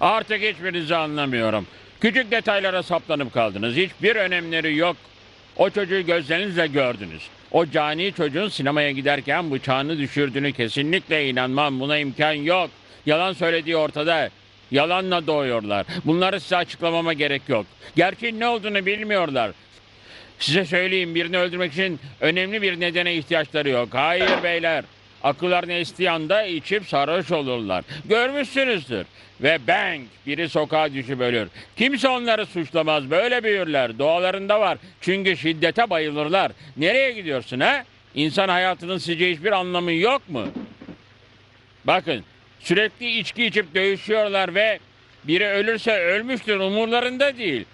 Artık hiçbirinizi anlamıyorum. Küçük detaylara saplanıp kaldınız. Hiçbir önemleri yok. O çocuğu gözlerinizle gördünüz. O cani çocuğun sinemaya giderken bıçağını düşürdüğünü kesinlikle inanmam. Buna imkan yok. Yalan söylediği ortada. Yalanla doğuyorlar. Bunları size açıklamama gerek yok. Gerçeğin ne olduğunu bilmiyorlar. Size söyleyeyim birini öldürmek için önemli bir nedene ihtiyaçları yok. Hayır beyler. Akıllarını estiği anda içip sarhoş olurlar. Görmüşsünüzdür. Ve bang biri sokağa düşüp ölür. Kimse onları suçlamaz. Böyle büyürler. Doğalarında var. Çünkü şiddete bayılırlar. Nereye gidiyorsun ha? İnsan hayatının sizce hiçbir anlamı yok mu? Bakın sürekli içki içip dövüşüyorlar ve biri ölürse ölmüştür umurlarında değil.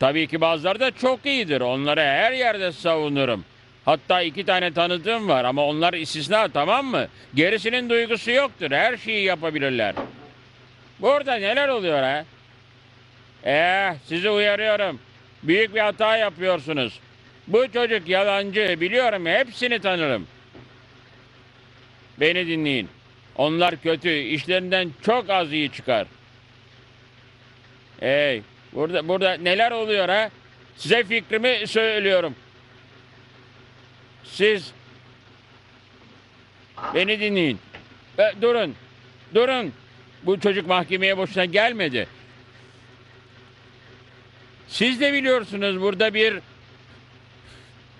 Tabii ki bazıları da çok iyidir. Onları her yerde savunurum. Hatta iki tane tanıdığım var ama onlar istisna tamam mı? Gerisinin duygusu yoktur. Her şeyi yapabilirler. Burada neler oluyor ha? Eh sizi uyarıyorum. Büyük bir hata yapıyorsunuz. Bu çocuk yalancı biliyorum hepsini tanırım. Beni dinleyin. Onlar kötü. işlerinden çok az iyi çıkar. Hey, burada burada neler oluyor ha? Size fikrimi söylüyorum. Siz beni dinleyin. E, durun. Durun. Bu çocuk mahkemeye boşuna gelmedi. Siz de biliyorsunuz burada bir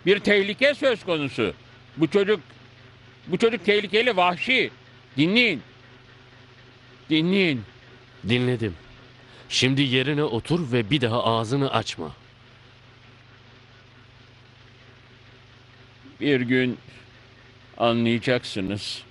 bir tehlike söz konusu. Bu çocuk bu çocuk tehlikeli, vahşi. Dinleyin. Dinleyin. Dinledim. Şimdi yerine otur ve bir daha ağzını açma. Bir gün anlayacaksınız.